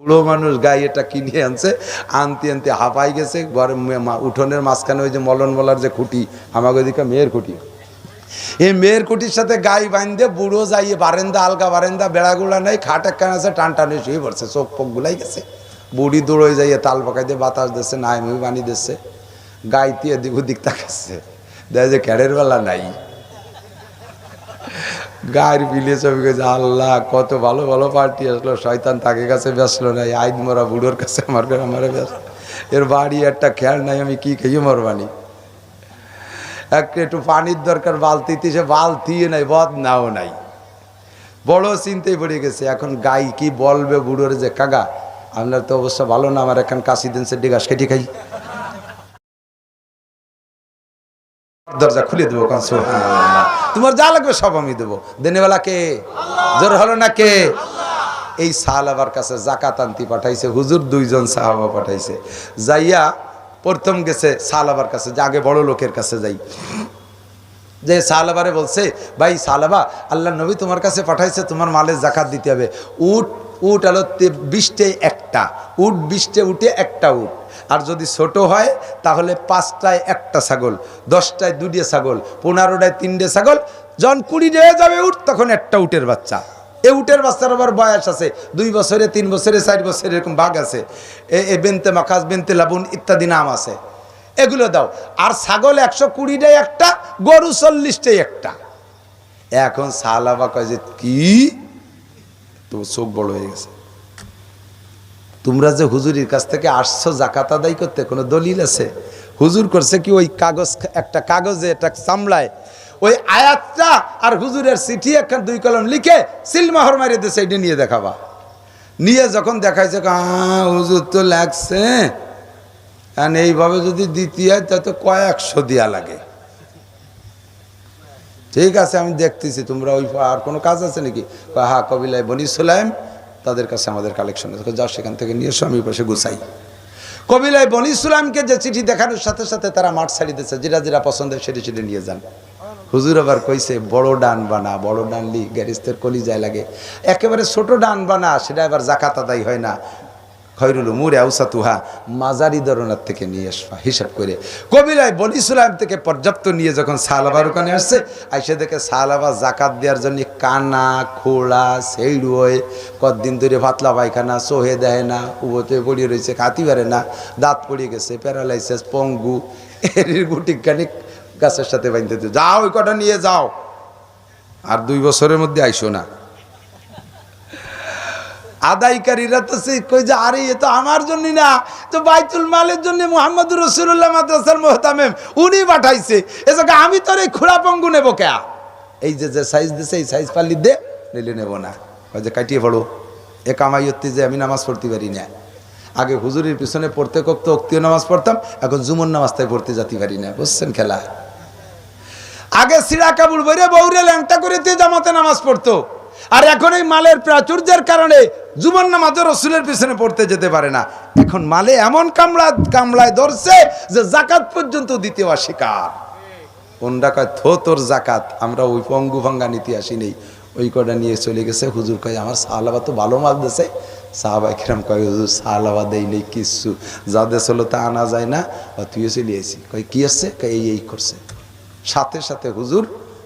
বুড়ো মানুষ গায়ে এটা কিনে আনছে, আনতে আনতে হাঁপাই গেছে, ঘরে উঠোনের মাঝখানে ওই যে মলন মলার যে খুঁটি, আমাকে ওদিকে মেয়ের খুঁটি। এই মেয়ের কুটির সাথে গাই বাঁধতে বুড়ো যাইয়ে বারেন্দা, আলগা বারেন্দা, বেড়াগুলা নেই, খাট একখান আছে, টান টানে শুয়ে পড়ছে, চোখ পোক গুলাই গেছে। বুড়ি দৌড়ে যাইয়ে তাল পাকাই দিয়ে বাতাস দিচ্ছে, নাই মুই বানিয়ে দিচ্ছে, গাইতে এদিক ওদিক তাকাচ্ছে। দেয় যে ক্যারের বেলা নাই। গায়ের বিলে ছবি গেছে আল্লাহ, কত ভালো ভালো পার্টি আসলো। শয়তান তাকে কাছে বেসলো নাই, আইন মরা বুড়োর কাছে আমার আমার ব্যস্ত। এর বাড়ি একটা খেয়াল নাই, আমি কি খেয়ে মরবানি একটা, একটু পানির দরকার বালতিতে সে বালতি নাই বদ নাও নাই। বড় চিন্তায় পড়ে গেছে, এখন গাই কি বলবে বুড়োর যে কাগা আপনার তো অবস্থা ভালো না, আমার এখন কাশি দিন সে ডিগাস কেটে খাই। দরজা খুলে দেবো তোমার যা লাগবে সব আমি দেবো। দেনেওয়ালা কে? জোর হলো না কে? এই সাহালাবার কাছে জাকাত আনতি পাঠাইছে, হুজুর দুইজন সাহাবা পাঠাইছে। যাইয়া প্রথম গেছে সাহালাবার কাছে, যে আগে বড় লোকের কাছে যাই। যে সাহালাবারে বলছে, ভাই সাহালাবা আল্লাহ নবী তোমার কাছে পাঠাইছে, তোমার মালের জাকাত দিতে হবে। উট উট আলো বিশটে একটা, উট বিশটে উঠে একটা উট। আর যদি ছোট হয়, তাহলে পাঁচটায় একটা ছাগল, দশটায় দুটিয়ে ছাগল, পনেরোটায় তিনটে ছাগল, যখন কুড়ি হয়ে যাবে উট, তখন একটা উটের বাচ্চা। এ উটের বাচ্চার আবার বয়স আছে, দুই বছরে, তিন বছরে, চার বছরে এরকম ভাগ আছে। এ বেনতে মাখাস, বেনতে লাবুন ইত্যাদি নাম আছে। এগুলো দাও। আর ছাগল একশো কুড়িটাই একটা, গরু চল্লিশটাই একটা। এখন সালাবা কয় যে, কি? তো চোখ বড় হয়ে গেছে। তোমরা যে হুজুরির কাছ থেকে আসছো জাকাত আদায় করতে কোনো দলিল আছে? হুজুর করছে কি ওই কাগজ একটা কাগজে একটা চামড়ায় ওই আয়াতটা আর হুজুরের চিঠি একটা দুই কলম লিখে সিলমাহর মারিয়ে দিয়েছে এটা নিয়ে দেখাবা। নিয়ে যখন দেখাইছে "আহ, হুজুর তো লাগছে। এইভাবে যদি দিতে হয় তা তো কয়েকশো দিয়া লাগে। ঠিক আছে আমি দেখতেছি তোমরা ওই আর কোনো কাজ আছে নাকি? কয়, হ্যাঁ কবিলায় বনি সুলাইম তাদের কাছে আমাদের কালেকশন আছে। সেখান থেকে নিয়ে এসো আমি পাশে গুছাই। কবিলায় বনি সুলাইমকে যে চিঠি দেখানোর সাথে সাথে তারা মাঠ ছাড়ি দিচ্ছে যেটা যেটা পছন্দের সেটি সেটি নিয়ে যান। হুজুর আবার কইছে বড় ডান বানা বড় ডান লি গ্যারিস্তের কলি যায় লাগে। একেবারে ছোট ডান বানা সেটা এবার জাকাত আদায় হয় না। খৈরুল মুরে আউসা তুহা মাজারি ধরনের থেকে নিয়ে আসবা, হিসাব করে। কবিলায় বলি সুলাইম থেকে পর্যাপ্ত নিয়ে যখন সালাবার ওখানে আসছে, আইসে দেখে সালাবা জাকাত দেওয়ার জন্য কানা, খোলা খোড়া সেইড়ুয় কতদিন ধরে পাতলা পায়খানা সোহে দেয় না উবোতে পড়িয়ে রয়েছে, খাতি পারে না, দাঁত পড়িয়ে গেছে, প্যারালাইসিস, পঙ্গু এর গুটিকখানিক গাছের সাথে বাঁধতে যাও ওই কটা নিয়ে যাও। আর দুই বছরের মধ্যে আইসো না। আদায়কারীরা তো সেই কই যে, আরে, এ তো আমার জন্য না। তো বাইতুল মালের জন্য মোহাম্মদ রসুল্লাহ মাদ্রাসার মোহতামেম, উনি পাঠাইছে। এসে আমি তোর এই খুড়া পঙ্গু নেব কে? এই যে যে সাইজ দিছে, এই সাইজ পারলি দে নিলে নেব না। ওই যে, কাটিয়ে পড়ো। এ কামাই হতে যে আমি নামাজ পড়তে পারি না। আগে হুজুরের পিছনে পড়তে কক্ত অক্তীয় নামাজ পড়তাম, এখন জুমন নামাজ তাই পড়তে যেতে পারি না। বুঝছেন খেলা? আগে সিরা কাবুল বইরে বৌরে ল্যাংটা করে জামাতে নামাজ পড়তো। আর এখন এই মালের প্রাচুর্যের কারণে জুবন নামাজও রসুলের পিছনে পড়তে যেতে পারে না। এখন মালে এমন কামলা, কামলায় ধরছে যে জাকাত পর্যন্ত দিতে অস্বীকার। কোনটা কয় থো তোর জাকাত। আমরা ওই পঙ্গু ভাঙ্গা নিতে আসি নেই ওই কটা নিয়ে চলে গেছে। হুজুর কয়, আমার সাহালাবা তো ভালো মাল দিছে। সাহাবা কিরাম কয়, হুজুর সাহালাবা দেই নেই কিচ্ছু। যা দেশ হলো তা আনা যায় না। তুইও চলে আসি কয়, কি আসছে? কয়, এই এই করছে। সাথে সাথে হুজুর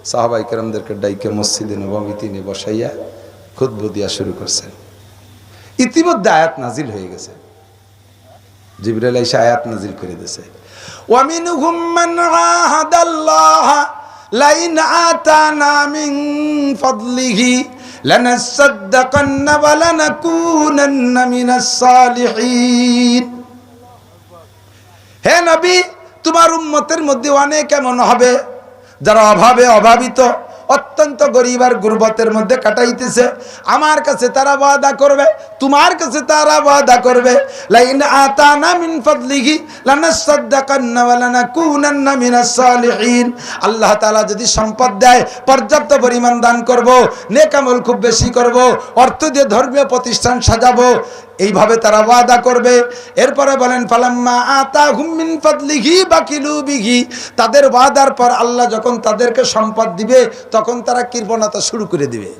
সাহাবাই কেরামদেরকে ডাইকে মসজিদে নবামিতে নিয়ে বসাইয়া খুদ্ দিয়া শুরু করছেন। ইতিমধ্যে আয়াত নাজিল হয়ে গেছে। জিবরাইল এসে আয়াত নাজিল করে দিয়েছে। ওয়ামিনহুম মান আহাদাল্লাহ লাইন আতানা মিন ফাদলিহি লানাসাদ্দাকান্না ওয়া লানাকুনান্না মিনাস সালিহিন। হে নবী, তোমার উম্মতের মধ্যে অনেক এমন হবে যারা অভাবে অভাবিত অত্যন্ত গরিব আর গুরবতের মধ্যে কাটাইতেছে। আমার কাছে তারা ওয়াদা করবে, তোমার কাছে তারা ওয়াদা করবে। আল্লাহ তাআলা যদি সম্পদ দেয়, পর্যাপ্ত পরিমাণ দান করব, নেক আমল খুব বেশি করব, অর্থ দিয়ে ধর্মীয় প্রতিষ্ঠান সাজাবো, এইভাবে তারা ওয়াদা করবে। এরপরে বলেন, ফালাম্মা আতা হুমিন ফাদলিহি বাকিলু বিহি। তাদের ওয়াদার পর আল্লাহ যখন তাদেরকে সম্পদ দিবে তখন তারা কৃপণতা শুরু করে দিবে।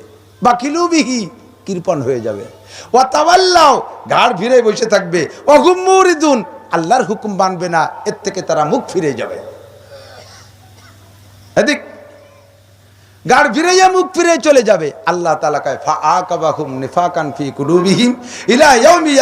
বা বিহি কৃপণ হয়ে যাবে। ও তাবাল্লাও ঘাড় ফিরে বসে থাকবে। অগুম্মরিদুন আল্লাহর হুকুম মানবে না, এর থেকে তারা মুখ ফিরে যাবে। গাড় ফিরাইয়া মুখ ফিরে চলে যাবে। আল্লাহ তাআলা কয়, ফা আকাবাহুম নিফাকান ফি কুলুবিহিম ইলা ইয়াউমি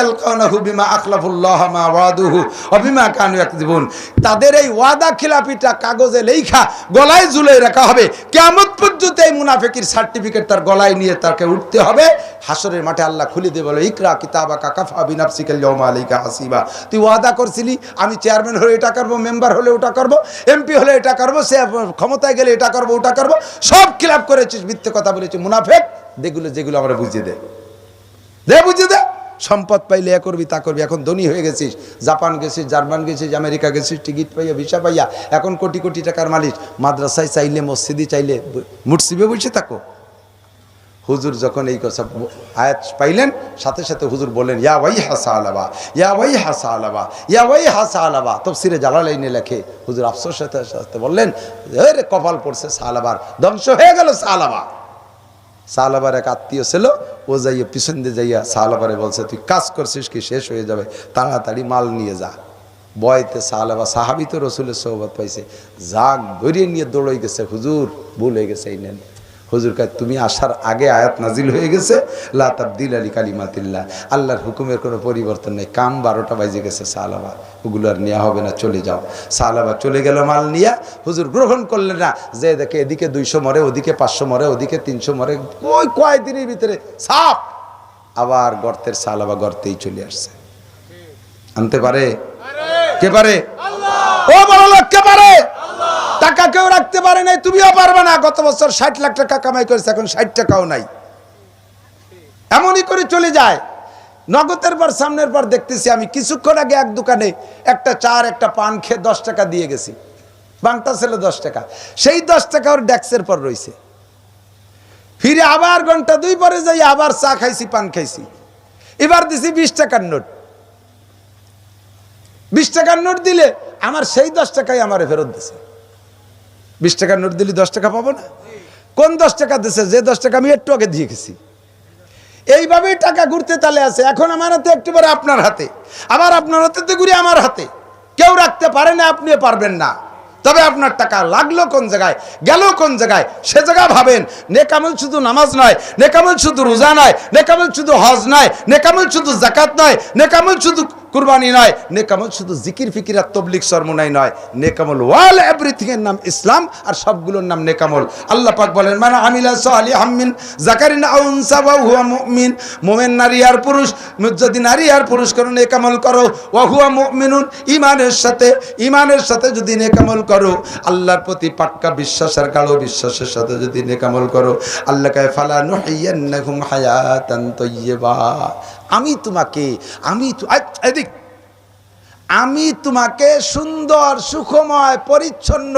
তাদের এই ওয়াদা খিলাফিটা কাগজে লেখা গলায় ঝুলে রাখা হবে। কিয়ামত পর্যন্ত এই মুনাফিকের সার্টিফিকেট তার গলায় নিয়ে তাকে উঠতে হবে। হাসরের মাঠে আল্লাহ খুলে দিয়ে বলে, ইকরা কিতাবাকা কাফা বিনাফসিকাল ইয়াউমা আলাইকা হাসিবা তুই ওয়াদা করছিলি, আমি চেয়ারম্যান হলে এটা করব, মেম্বার হলে ওটা করব, এমপি হলে এটা করব, সে ক্ষমতায় গেলে এটা করব, ওটা করব, সব খিলাপ করেছিস, মিথ্যে কথা বলেছিস, মুনাফেক। যেগুলো যেগুলো আমরা বুঝিয়ে দে দে, বুঝিয়ে দে। সম্পদ পাইলে এ করবি, তা করবি। এখন ধনী হয়ে গেছিস। জাপান গেছিস, জার্মান গেছিস, আমেরিকা গেছিস, টিকিট পাইয়া, ভিসা পাইয়া। এখন কোটি কোটি টাকার মালিক। মাদ্রাসায় চাইলে, মসজিদে চাইলে মুটসিবে বসে থাকো। হুজুর যখন এই কথা আয়াত পাইলেন, সাথে সাথে হুজুর বললেন, ইয়া ওয়াই হাসা আলাবা ইয়া ওয়াই হাসা আলাবা ইয়া ওয়াই হাসা আলাবা তফসিরে জালালাইনে লেখে হুজুর আফসোস সাথে সাথে বললেন, "এ রে কপাল পড়ছে সালাবার, ধ্বংস হয়ে গেল সালাবা। সালাবার এক আত্মীয় ছিল, ও যাইয়া পিছন দিয়ে যাইয়া সালাবারে বলছে, তুই কাজ করছিস কি, শেষ হয়ে যাবে, তাড়াতাড়ি মাল নিয়ে যা। বয়তে সালাবা সাহাবি তো রসুলের সহবত পাইছে। জাগ ধরিয়ে নিয়ে দৌড়ই গেছে, হুজুর ভুল হয়ে গেছে, এই নেন। হুজুর কাজ তুমি আসার আগে আয়াত নাজিল হয়ে গেছে? লা তাবদিল আলী কালিমাতিল্লাহ আল্লাহর হুকুমের কোনো পরিবর্তন নেই। কাম বারোটা বাজে গেছে সালাবা। ওগুলো আর নেওয়া হবে না চলে যাও। সালাবা চলে গেল মাল নিয়া হুজুর গ্রহণ করলেন না। যে দেখে এদিকে দুইশো মরে ওদিকে পাঁচশো মরে ওদিকে তিনশো মরে ওই কয়েকদিনের ভিতরে সাপ আবার গর্তের সালাবা গর্তেই চলে আসছে। আনতে পারে? কে পারে? ও বড় লোক কে পারে? টাকা কেউ রাখতে পারে নাই, তুমিও পারবে না। গত বছর ষাট লাখ টাকা কামাই করেছে, এখন ষাট টাকাও নাই। এমনই করে চলে যায়। নগদের পর, সামনের পর দেখতেছি আমি, কিছুক্ষণ আগে এক দোকানে একটা চার, একটা পান খেয়ে দশ টাকা দিয়ে গেছি। বাংটা ছিল দশ টাকা। সেই দশ টাকা ওর ড্যাক্সের পর রয়েছে ফিরে আবার ঘণ্টা দুই পরে যাই, আবার চা খাইছি, পান খাইছি। এবার দিছি বিশ টাকার নোট। বিশ টাকার নোট দিলে আমার সেই দশ টাকাই আমারে ফেরত দিছে। বিশ টাকার নোট দিলে দশ টাকা পাবো না? কোন দশ টাকা দিছে? যে দশ টাকা আমি একটু আগে দিয়ে গেছি। এইভাবেই টাকা ঘুরতে তালে আছে। এখন আমার হাতে একটু পরে আপনার হাতে। আবার আপনার হাতে তো ঘুরে আমার হাতে। কেউ রাখতে পারে না আপনিও পারবেন না। তবে আপনার টাকা লাগল কোন জায়গায়? গেল কোন জায়গায়? সে জায়গা ভাবেন, নেকামল শুধু নামাজ নয়, নেকামল শুধু রোজা নয়, নেকামল শুধু হজ নয়, নেকামল শুধু জাকাত নয়, নেকামল শুধু কুরবানি নয়, নেকামল শুধু জিকির, ফিকির আর তবলিক সরমনাই নয়। নেকামল ওয়াল এভরিথিং এর নাম ইসলাম আর সবগুলোর নাম নেকামল। আল্লাহ পাক বলেন মানে আমিলা সালি হাম্মিন জাকারিন আও উনসা হুয়া মুমিন। মুমিন নারী আর পুরুষ যদি নারী আর পুরুষ করো নেকামল করো। ওয়া হুয়া মুমিনুন, ঈমানের সাথে ঈমানের সাথে যদি নেকামল করো। আল্লাহর প্রতি পাক্কা বিশ্বাসের গাঢ় বিশ্বাসের সাথে যদি নেকামল করো। আল্লাহ কায়, ফালা নুহিয়ান্নাকুম হায়াতান তাইয়্যিবা আমি তোমাকে আমি এদিক। আমি তোমাকে সুন্দর সুখময় পরিচ্ছন্ন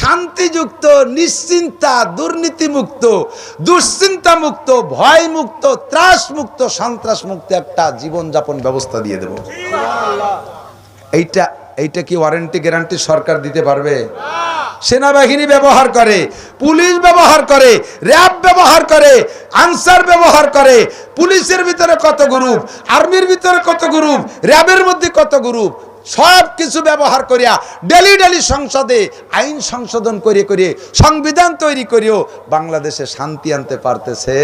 শান্তিযুক্ত নিশ্চিন্তা দুর্নীতিমুক্ত দুশ্চিন্তামুক্ত ভয় মুক্ত ত্রাস মুক্ত সন্ত্রাস মুক্ত একটা জীবনযাপন ব্যবস্থা দিয়ে দেব। এইটা এইটা কি ওয়ারেন্টি গ্যারান্টি সরকার দিতে পারবে? সেনাবাহিনী ব্যবহার করে পুলিশ ব্যবহার করে র্যাব ব্যবহার করে আনসার ব্যবহার করে পুলিশের ভিতরে কত গ্রুপ আর্মির ভিতরে কত গ্রুপ র্যাবের মধ্যে কত গ্রুপ সব কিছু ব্যবহার করিয়া ডেলি ডেলি সংসদে আইন সংশোধন করে করে সংবিধান তৈরি করিও বাংলাদেশে শান্তি আনতে পারতেছে।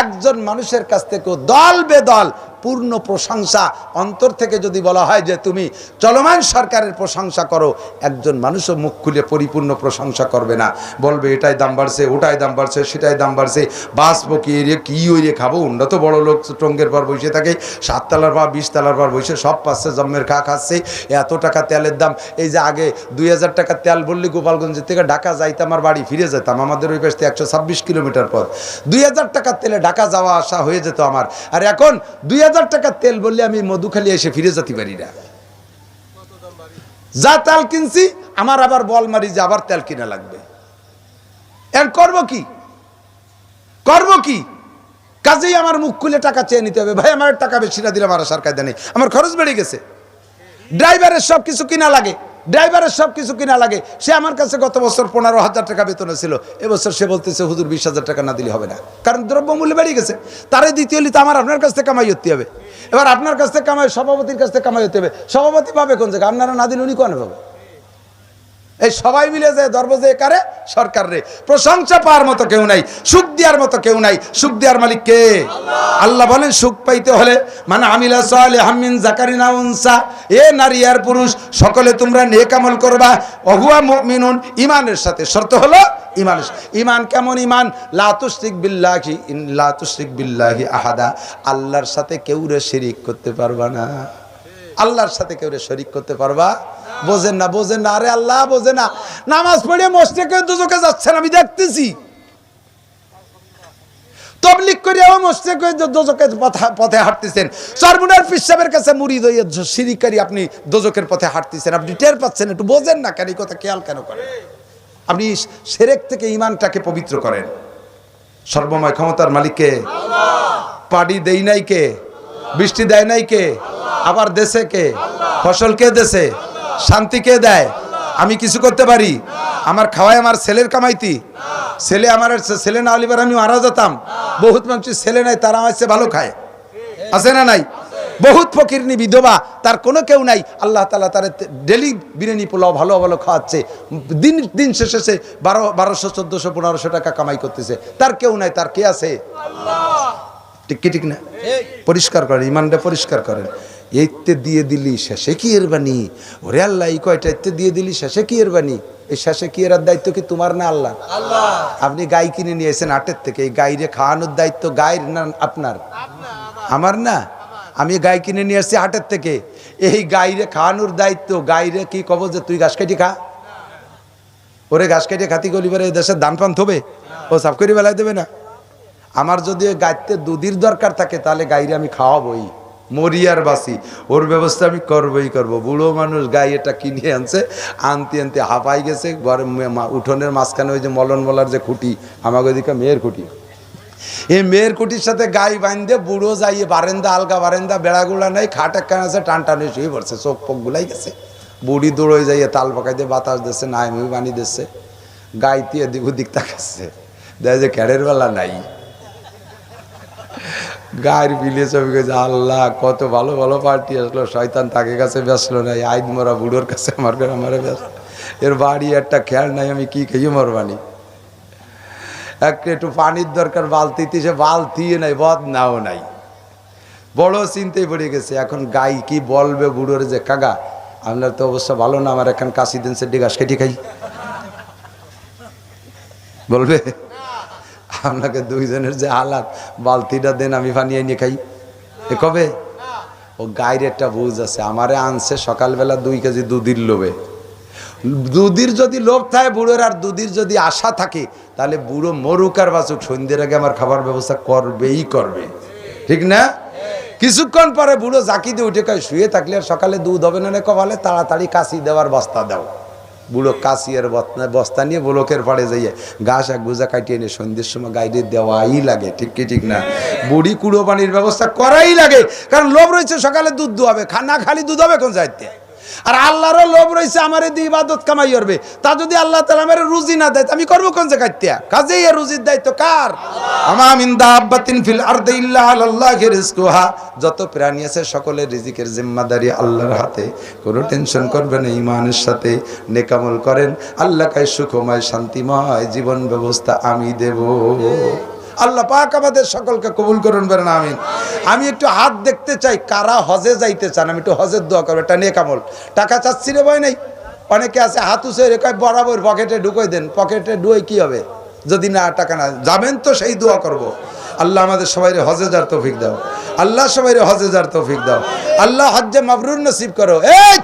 একজন মানুষের কাছ থেকেও দল বেদল পূর্ণ প্রশংসা অন্তর থেকে যদি বলা হয় যে তুমি চলমান সরকারের প্রশংসা করো, একজন মানুষও মুখ খুলে পরিপূর্ণ প্রশংসা করবে না। বলবে, এটাই দাম বাড়ছে, ওটাই দাম বাড়ছে, সেটাই দাম বাড়ছে। বাঁচবো কি রে কি ওই রে খাব? উন্নত বড় লোক টঙ্গের পর বসে থাকে, সাততলার পর বিশ তলার পর বসে সব পাচ্ছে জন্মের খা খাচ্ছে, এত টাকা তেলের দাম। এই যে আগে দুই হাজার টাকা তেল বললে গোপালগঞ্জ থেকে ঢাকা যাইতাম আমার বাড়ি ফিরে যেতাম, আমাদের ওই পাশ থেকে একশো ছাব্বিশ কিলোমিটার পর দুই হাজার টাকার তেলে ঢাকা যাওয়া আসা হয়ে যেত আমার। আর এখন দুই হাজার টাকা তেল বললে আমি মধুখালি এসে ফিরে যেতে পারি না। যা তেল কিনছি, আমার আবার বল মারি যে আবার তেল কিনা লাগবে। এর করব কি? করব কি? কাজেই আমার মুখ খুলে টাকা চেয়ে নিতে হবে। ভাই, আমার টাকা বেশি না দিলে আমার সরকার দেয় আমার খরচ বেড়ে গেছে। ড্রাইভারের সব কিছু কিনা লাগে। ড্রাইভারের সব কিছু কিনা লাগে। সে আমার কাছে গত বছর পনেরো হাজার টাকা বেতনে ছিল। এবছর সে বলতেছে, হুজুর, বিশ হাজার টাকা না দিলে হবে না। কারণ দ্রব্যমূল্য বেড়ে গেছে। তারে দ্বিতীয় তো আমার আপনার কাছ থেকে কামাই হতে হবে। এবার আপনার কাছ থেকে কামাই, সভাপতির কাছ থেকে কামাই হতে হবে। সভাপতি পাবে কোন জায়গায়? আপনারা না দিলে উনি কোন পাবে? এই সবাই মিলে যে দরবজে কারে সরকার রে। প্রশংসা পাওয়ার মতো কেউ নাই, সুখ দেওয়ার মতো কেউ নাই। সুখ দেওয়ার মালিক কে? আল্লাহ বলেন, সুখ পাইতে হলে মানে আমিলা সালে হামিন জাকারিনা উনসা এ নারী আর পুরুষ, সকলে তোমরা নেক আমল করবা। অহুয়া মিনুন ইমানের সাথে। শর্ত হলো ইমান ইমান কেমন ইমান লাতুশরিক বিল্লাহি লাতুশরিক বিল্লাহি আহাদা। আল্লাহর সাথে কেউ রে শিরিক করতে পারবা না। আল্লাহর সাথে কেউ রে শরিক করতে পারবা বোঝেন না বোঝেন না, আরে আল্লাহ বোঝে না। নামাজ পড়ে মসজিদে দুজকে যাচ্ছেন আমি দেখতেছি। তবলিক করিয়াও মসজিদে দোজকের পথে- হাঁটতেছেন। সর্বনার পিসাবের কাছে মুড়ি দইয়ে সিরিকারি আপনি দোজকের পথে হাঁটতেছেন। আপনি টের পাচ্ছেন, একটু বোঝেন না কেন এই কথা খেয়াল কেন করেন? আপনি সেরেক থেকে ইমানটাকে পবিত্র করেন। সর্বময় ক্ষমতার মালিককে। পাড়ি দেই নাই কে? বৃষ্টি দেয় নাই কে? আবার দেশে কে? ফসল কে দেশে? শান্তি কে দেয়? আমি কিছু করতে পারি? আমার খাওয়াই আমার ছেলের কামাইতি। ছেলে আমার ছেলে না হলিবার আমি মারা যেতাম। বহুত মানুষের ছেলে নাই তারা আমার ভালো খায়। আছে না নাই? বহুত ফকিরনি বিধবা তার কোনো কেউ নাই। আল্লাহ তালা তার ডেলি বিরিয়ানি পোলাও ভালো ভালো খাওয়াচ্ছে। দিন দিন শেষে সে বারো বারোশো চোদ্দোশো পনেরোশো টাকা কামাই করতেছে। তার কেউ নাই তার কে আছে? ঠিক কি ঠিক না? পরিষ্কার করেন ইমানটা পরিষ্কার করেন। এইতে দিয়ে দিলি শেষে কি এর বানি ওরে আল্লাহ এই কয়টা এইতে দিয়ে দিলি শেষে কি এর বানি এই শেষে কি এর দায়িত্ব কি তোমার না আল্লাহ? আপনি গাই কিনে নিয়েছেন আটের থেকে এই গাইরে খাওয়ানোর দায়িত্ব গায়ের না আপনার? আমার না? আমি গাই কিনে নিয়ে আসছি হাটের থেকে। এই গাইরে খাওয়ানোর দায়িত্ব গাইরে কি কব যে তুই ঘাস কেটে খা? ওরে ঘাস কেটে খাতি গলিবারে এই দেশের দান পান থবে? ও সাফ করে বেলায় দেবে না? আমার যদি গাইতে দুধের দরকার থাকে তাহলে গাইরে আমি খাওয়াবই। মরি আর বাসি। ওর ব্যবস্থা আমি করবই করব। বুড়ো মানুষ গাই এটা কিনে আনছে, আনতে আনতে হাঁপাই গেছে। ঘরে উঠোনের মাঝখানে ওই যে মলন মলার যে খুঁটি, আমাকে ওইদিকে মেয়ের খুঁটি। এই মেয়ের কুটির সাথে গাই বাঁধতে বুড়ো যাইয়ে বারেন্দা, আলগা বারেন্দা, বেড়াগুলা নাই, খাট একখান আছে, টান টানে শুয়ে পড়ছে, চোখ পোক গুলাই গেছে। বুড়ি দৌড়ে যাইয়ে তাল পাকাই দিয়ে বাতাস দিচ্ছে, নাই আমি বানিয়ে দিচ্ছে। গাই দিয়ে দিক ওদিক তাকাচ্ছে। দেয় যে ক্যারের বেলা নাই। গায়ের বিলে ছবি গেছে আল্লাহ, কত ভালো ভালো পার্টি আসলো। শয়তান তাকে কাছে বেসলো নাই, আইদ মরা বুড়োর কাছে আমার করে আমার ব্যস্ত। এর বাড়ি একটা খেয়াল নাই, আমি কি খেয়ে মরবানি? একটা, একটু পানির দরকার বালতিতে সে বালতি নাই বদ নাও নাই। বড় চিন্তায় পড়ে গেছে, এখন গাই কি বলবে বুড়োর যে কাগা আপনার তো অবস্থা ভালো না, আমার এখন কাশি দিন সে ডিগাস কেটে খাই। বলবে? আপনাকে দুইজনের যে হালাত, বালতিটা দেন, আমি পানি নিয়ে খাই। এ কবে? ও গায়ের একটা বুঝ আছে, আমারে আনছে সকালবেলা দুই কেজি দুধের লোভে। দুধের যদি লোভ থাকে বুড়োর, আর দুধের যদি আশা থাকে, তাহলে বুড়ো মরুক আর বাঁচুক। সন্ধ্যের আগে আমার খাবার ব্যবস্থা করবেই করবে। ঠিক না? কিছুক্ষণ পরে বুড়ো জাকি দিয়ে উঠে কয়, শুয়ে থাকলে আর সকালে দুধ হবে না রে কপালে, তাড়াতাড়ি কাশি দেওয়ার বস্তা দাও। বুড়ো কাশিয়ার বস্তা- নিয়ে বুড়োকের পাড়ে যাইয়ে গাছ এক গুজা কাটিয়ে এনে সন্ধ্যের সময় গাইডে দেওয়াই লাগে, ঠিক কি ঠিক না? বুড়ি কুড়ো পানির ব্যবস্থা করাই লাগে, কারণ লোভ রয়েছে সকালে দুধ দুয়াবে খানা খালি দুধ হবে কোন সাহিত্যে আর আল্লাহরও লোভ রয়েছে আমার এই ইবাদত কামাই করবে। তা যদি আল্লাহ তালা আমার রুজি না দেয় আমি করব কোন জায়গায় কাজেই রুজির দায়িত্ব কার? যত প্রাণী আছে, সকলের রিজিকের জিম্মাদারি আল্লাহর হাতে। কোনো টেনশন করবেন ইমানের সাথে নেকামল করেন। আল্লাহ কাই সুখময়, শান্তিময় জীবন ব্যবস্থা আমি দেব। আল্লাহ পাক আমাদের সকলকে কবুল করুন বলেন, আমিন। আমি একটু হাত দেখতে চাই, কারা হজে যাইতে চান, আমি একটু হজের দোয়া করব, এটা নেকামল টাকা চাচ্ছি রে, ভয় নেই। অনেকে আছে, হাত উসে রেখে বরাবর পকেটে ঢুকোই দেন, পকেটে ডুয়ে কি হবে? যদি না, টাকা না। যাবেন তো, সেই দোয়া করব। আল্লাহ আমাদের সবাই হজে যার তৌফিক দাও। আল্লাহ সবাই হজে যার তৌফিক দাও। আল্লাহ হজ্জে মাবরুর নসিব করো। এই!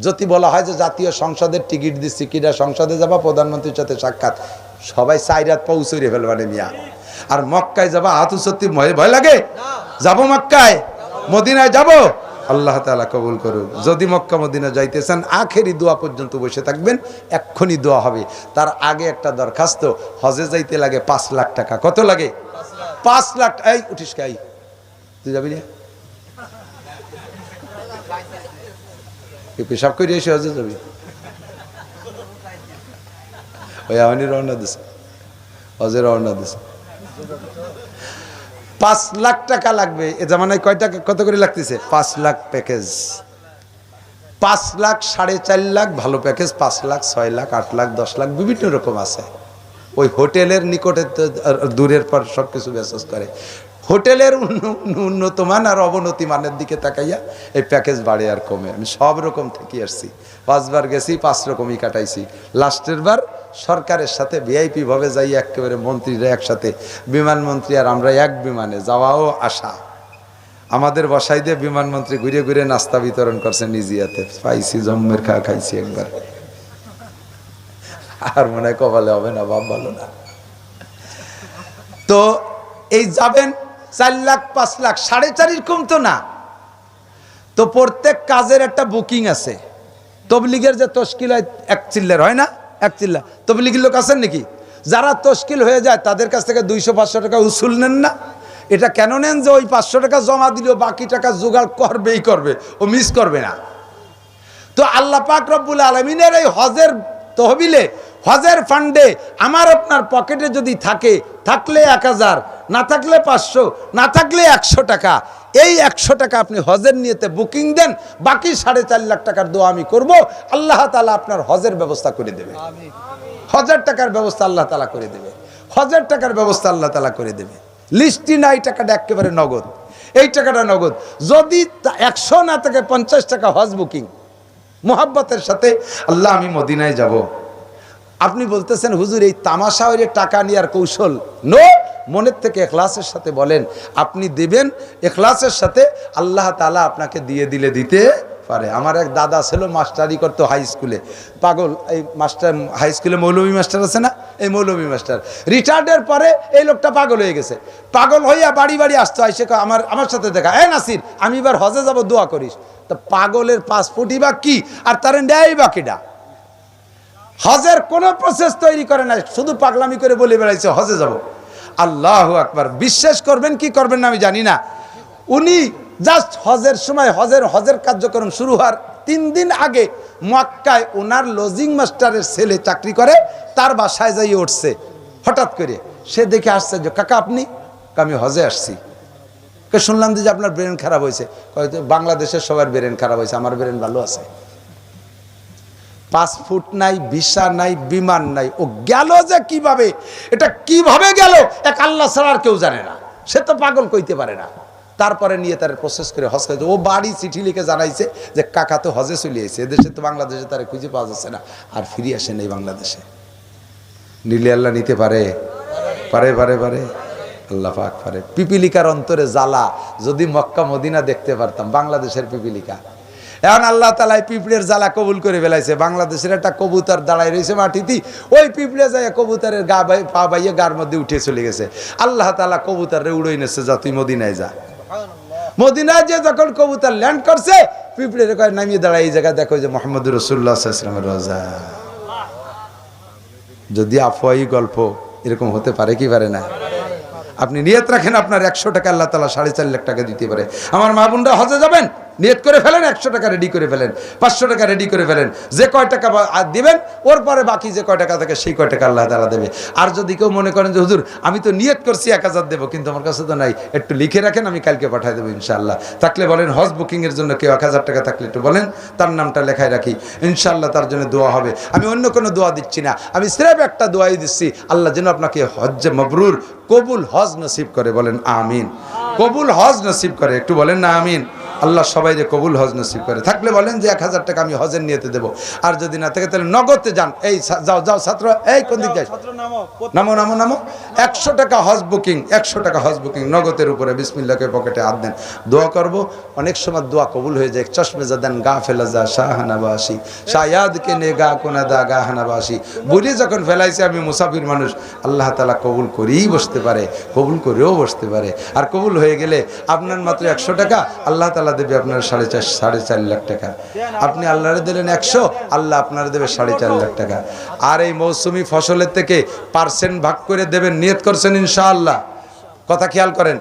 যদি বলা হয় যে জাতীয় সংসদের টিকিট দিচ্ছি কিনা সংসদে যাবা? প্রধানমন্ত্রীর সাথে সাক্ষাৎ। সবাই সাইরাত পৌঁছরে ফেলবানে মিয়া। আর মক্কায় যাবা হাতু সত্যি ভয় লাগে? যাব মক্কায়? মদিনায় যাব? আল্লাহ তালা কবুল করুক। যদি মক্কা, মদিনা যাইতে চান আখেরি দোয়া পর্যন্ত বসে থাকবেন, এক্ষুনি দোয়া হবে। তার আগে একটা দরখাস্ত, হজে যাইতে লাগে পাঁচ লাখ টাকা। কত লাগে? পাঁচ লাখ এই উঠিস কাই তুই যাবি না? পেশাব করে এসে হজে যাবি। ওই আমি রওনা দিছে অজে রওনা দিছে পাঁচ লাখ টাকা লাগবে। এ জামানায় কয় টাকা কত করে লাগতেছে? পাঁচ লাখ প্যাকেজ। পাঁচ লাখ, সাড়ে চার লাখ, ভালো প্যাকেজ, পাঁচ লাখ, ছয় লাখ, আট লাখ, দশ লাখ, বিভিন্ন রকম আছে। ওই হোটেলের নিকটে দূরের পর সব কিছু মেসেজ করে। হোটেলের উন্ন- উন্নত মান আর অবনতি মানের দিকে তাকাইয়া এই প্যাকেজ বাড়ে আর কমে। আমি সব রকম থেকে আসছি। পাঁচবার গেছি, পাঁচ রকমই কাটাইছি। লাস্টের বার সরকারের সাথে ভিআইপি ভাবে যাই একেবারে মন্ত্রীরা একসাথে। বিমানমন্ত্রী আর আমরা এক বিমানে। যাওয়াও আসা আমাদের বসাই দিয়ে বিমানমন্ত্রী ঘুরে ঘুরে নাস্তা বিতরণ করছে নিজিয়াতে পাইছি, জম্মের খা খাইছি একবার। আর মনে কপালে হবে না, বাপ ভালো না। তো এই যাবেন চার লাখ, পাঁচ লাখ, সাড়ে চারির কম তো না। তো প্রত্যেক কাজের একটা বুকিং আছে। তবলিগের যে তশকিল হয়, এক চিল্লার হয় না? এক চিল্লা। তবলিগের লোক আছেন নাকি? যারা তশকিল হয়ে যায়, তাদের কাছ থেকে দুইশো, পাঁচশো টাকা উসুল নেন না? এটা কেন নেন যে ওই পাঁচশো টাকা জমা দিলেও বাকি টাকা জোগাড় করবেই করবে ও মিস করবে না? তো আল্লাহ পাক রব্বুল আলমিনের এই হজের তহবিলে, হজের ফান্ডে আমার আপনার পকেটে যদি থাকে, থাকলে এক হাজার না থাকলে পাঁচশো, না থাকলে একশো টাকা। এই একশো টাকা আপনি হজের নিয়েতে বুকিং দেন, বাকি সাড়ে চার লাখ টাকার দোয়া আমি করব। আল্লাহ তালা আপনার হজের ব্যবস্থা করে দেবে। হজার টাকার ব্যবস্থা আল্লাহ তালা করে দেবে। হজার টাকার ব্যবস্থা আল্লাহ তালা করে দেবে। লিস্টি না, এই টাকাটা একেবারে নগদ। এই টাকাটা নগদ। যদি একশো না থাকে পঞ্চাশ টাকা হজ বুকিং, মোহাব্বতের সাথে, আল্লাহ আমি মদিনায় যাব। আপনি বলতেছেন, হুজুর, এই তামাশা ওই টাকা নেওয়ার কৌশল? নো, মনের থেকে এখলাসের সাথে বলেন, আপনি দেবেন, এখলাসের সাথে আল্লাহ তালা আপনাকে দিয়ে দিলে দিতে পারে। আমার এক দাদা ছিল মাস্টারি করতো হাই স্কুলে। পাগল, এই মাস্টার, হাই স্কুলে মৌলভী মাস্টার আছে না? এই মৌলভী মাস্টার। রিটায়ার্ডের পরে এই লোকটা পাগল হয়ে গেছে। পাগল হইয়া বাড়ি বাড়ি আসতো, আইসে আমার আমার সাথে দেখা। এ নাসির, আমি এবার হজে যাব, দোয়া করিস। তা পাগলের পাসপোর্টই বা কি? আর তার নেয় বা কিডা? হজের কোনো প্রসেস তৈরি করে না শুধু পাগলামি করে বলে বেড়াইছে, হজে যাব। আল্লাহ আকবার। বিশ্বাস করবেন কি করবেন না আমি জানি না। উনি জাস্ট হজের সময় হজের হজের কার্যক্রম শুরু হওয়ার তিন দিন আগে মক্কায় ওনার লজিং মাস্টারের ছেলে চাকরি করে, তার বাসায় যাই উঠছে। হঠাৎ করে সে দেখে আসছে যে কাকা আপনি? আমি হজে আসছি। শুনলাম যে আপনার ব্রেন খারাপ হয়েছে। বাংলাদেশের সবার ব্রেন খারাপ হয়েছে, আমার ব্রেন ভালো আছে। পাসপোর্ট নাই ভিসা নাই, বিমান নাই। ও গেল যে কীভাবে? এটা কীভাবে গেল? এক আল্লাহ ছাড়া আর কেউ জানে না। সে তো পাগল কইতে পারে না। তারপরে নিয়ে তার প্রসেস করে হজ খাইছে ও বাড়ি চিঠি লিখে জানাইছে যে, কাকা তো হজে চলে এসেছে। এদেশে তো বাংলাদেশে তারা খুঁজে পাওয়া যাচ্ছে না। আর ফিরে আসে নেই বাংলাদেশে। নিলে আল্লাহ নিতে পারে। পারে পারে পারে। আল্লাহ পাক পারে। পিপিলিকার অন্তরে জ্বালা। যদি মক্কা, মদিনা দেখতে পারতাম, বাংলাদেশের পিপিলিকা। এখন আল্লাহ তালাই পিঁপড়ের জ্বালা কবুল করে ফেলাইছে। বাংলাদেশের একটা কবুতর দাঁড়াই রয়েছে মাটিতে ওই পিঁপড়ে যায় কবুতরের গা বাই পা বাইয়ে গার মধ্যে উঠে চলে গেছে। আল্লাহ তালা কবুতরে উড়ে নেছে যা তুই মদিনায় যা। মদিনায় যে যখন কবুতর ল্যান্ড করছে, পিঁপড়ের কয়, নামিয়ে দাঁড়ায় এই জায়গায় দেখো যে মোহাম্মদ রসুল্লাহ ইসলামের রোজা। যদি আফওয়াই গল্প এরকম হতে পারে কি পারে না? আপনি নিয়ত রাখেন আপনার একশো টাকা আল্লাহ তালা সাড়ে চার লাখ টাকা দিতে পারে। আমার মা বোনরা হজে যাবেন? নিয়ত করে ফেলেন, একশো টাকা রেডি করে ফেলেন, পাঁচশো টাকা রেডি করে ফেলেন। যে কয় টাকা দিবেন, ওর পরে বাকি যে কয় টাকা থাকে সেই কয় টাকা আল্লাহ তালা দেবে। আর যদি কেউ মনে করেন যে, হুজুর, আমি তো নিয়ত করছি এক হাজার দেবো, কিন্তু আমার কাছে তো নাই, একটু লিখে রাখেন, আমি কালকে পাঠিয়ে দেবো ইনশাআল্লাহ। থাকলে বলেন, হজ বুকিংয়ের জন্য কেউ এক হাজার টাকা থাকলে একটু বলেন, তার নামটা লেখায় রাখি। ইনশাআল্লাহ তার জন্য দোয়া হবে। আমি অন্য কোনো দোয়া দিচ্ছি না। আমি স্রেফ একটা দোয়াই দিচ্ছি, আল্লাহ যেন আপনাকে হজ্জে মবরুর কবুল হজ নসিব করে বলেন, আমিন। কবুল হজ নসিব করে, একটু বলেন না, আমিন। আল্লাহ সবাই যে কবুল হজ নসিব করে। থাকলে বলেন যে এক হাজার টাকা আমি হজের নিয়েতে দেবো। আর যদি না থাকে তাহলে নগদে যান। এই যাও যাও ছাত্র এই কোন দিক যাই নামো নামো নামো একশো টাকা হজ বুকিং একশো টাকা হজ বুকিং নগদের উপরে বিসমিল্লাকে পকেটে হাত দেন। দোয়া করব। অনেক সময় দোয়া কবুল হয়ে যায়। চশমে যা দেন গা ফেলা যা শাহানাবাসী। শায়াদকে নে গা কোনা দা গা হানাবাসী বুঝে যখন ফেলাইছে আমি মুসাফির মানুষ। আল্লাহ তালা কবুল করেই বসতে পারে। কবুল করেও বসতে পারে। আর কবুল হয়ে গেলে আপনার মাত্র একশো টাকা আল্লাহ তালা দেবে আপনার সাড়ে চার সাড়ে চার লাখ টাকা। আপনি আল্লাহরে দিলেন একশো, আল্লাহ আপনার দেবে সাড়ে চার লাখ টাকা। আর এই মৌসুমি ফসলের থেকে পার্সেন্ট ভাগ করে দেবেন, নিয়ত করছেন ইনশাআল্লাহ। কথা খেয়াল করেন।